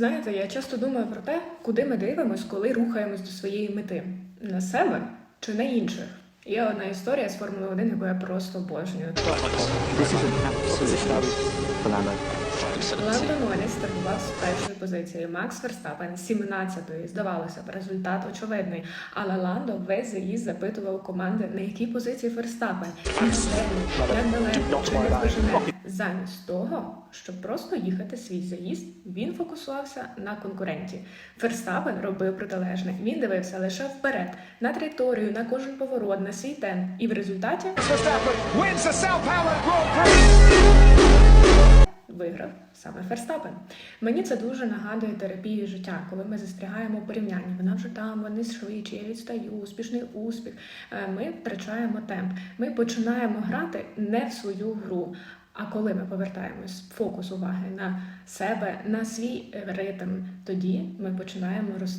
Знаєте, я часто думаю про те, куди ми дивимось, коли рухаємось до своєї мети на себе чи на інших. Є одна історія з Формули 1, яку я просто обожнюю. Lando. Ландо Норріс стартував з першої позиції. Макс Верстапен 17-ї. Здавалося б, результат очевидний. Але Ландо весь заїзд запитував команди, на якій позиції Верстапен, як далеко, чи не вижене. Замість того, щоб просто їхати свій заїзд, він фокусувався на конкуренті. Ферстапен робив протилежне. Він дивився лише вперед, на траєкторію, на кожен поворот, на свій темп. І в результаті Verstappen wins the Sao Paulo Grand Prix. Виграв саме Ферстапен. Мені це дуже нагадує терапію життя, коли ми застрягаємо порівняння. Вона вже там, вони швидше, я відстаю, успішний успіх. Е, Ми втрачаємо темп. Ми починаємо грати не в свою гру. А коли ми повертаємось фокус уваги на себе, на свій ритм, тоді ми починаємо рости.